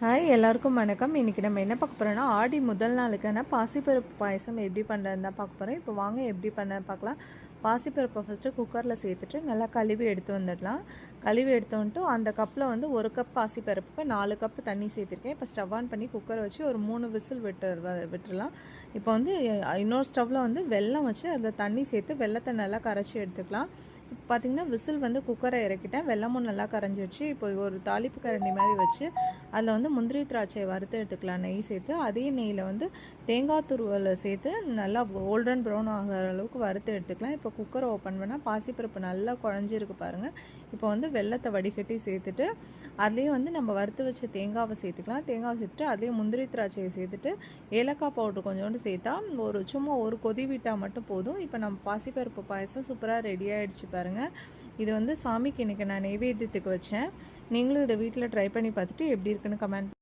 Hi எல்லாருக்கும் வணக்கம். இன்றைக்கி நம்ம என்ன பார்க்க போகிறோம்னா ஆடி முதல் நாளுக்கான பாசிப்பருப்பு பாயசம் எப்படி பண்ணுறதுன்னு தான் பார்க்க போகிறோம் இப்போ வாங்க எப்படி பண்ண பார்க்கலாம். பாசிப்பருப்பை ஃபஸ்ட்டு குக்கரில் சேர்த்துட்டு நல்லா கழுவி எடுத்து வந்துடலாம். கழுவி எடுத்து வந்துட்டு அந்த கப்பில் வந்து ஒரு கப் பாசிப்பருப்புக்கு நாலு கப் தண்ணி சேர்த்துருக்கேன். இப்போ ஸ்டவ் ஆன் பண்ணி குக்கரை வச்சு ஒரு மூணு விசில் விட்டு விட்டுடலாம் இப்போ வந்து இன்னொரு ஸ்டவ்வில் வந்து வெல்லம் வச்சு அதில் தண்ணி சேர்த்து வெள்ளத்தை நல்லா கரைச்சி எடுத்துக்கலாம். இப்போ பார்த்தீங்கன்னா விசில் வந்து குக்கரை இறக்கிட்டேன். வெள்ளமும் நல்லா கரைஞ்சிடுச்சு இப்போ ஒரு தாளிப்பு கரண்டி மாதிரி வச்சு அதில் வந்து முந்திரி திராட்சையை வறுத்து எடுத்துக்கலாம். நெய் சேர்த்து அதே நெய்யில் வந்து தேங்காய் துருவலை சேர்த்து நல்லா கோல்டன் ப்ரௌன் ஆகிற அளவுக்கு வறுத்து எடுத்துக்கலாம். இப்போ இப்போ குக்கரை ஓப்பன் பண்ணால் பாசிப்பருப்பு நல்லா குழஞ்சிருக்கு பாருங்கள் இப்போ வந்து வெள்ளத்தை வடிகட்டி சேர்த்துட்டு அதுலேயும் வந்து நம்ம வறுத்து வச்ச தேங்காவை சேர்த்துக்கலாம். தேங்காவை சேர்த்துட்டு அதுலேயும் முந்திரி திராட்சையை சேர்த்துட்டு ஏலக்காய் பவுடர் கொஞ்சோண்டு சேர்த்தா ஒரு சும்மா ஒரு கொதி விட்டால் மட்டும் போதும். இப்போ நம்ம பாசிப்பருப்பு பாயசம் சூப்பராக ரெடி ஆகிடுச்சு பாருங்கள் இது வந்து சாமிக்கு இன்றைக்கி நான் நெய்வேத்தியத்துக்கு வச்சேன். நீங்களும் இதை வீட்டில் ட்ரை பண்ணி பார்த்துட்டு எப்படி இருக்குன்னு கமெண்ட்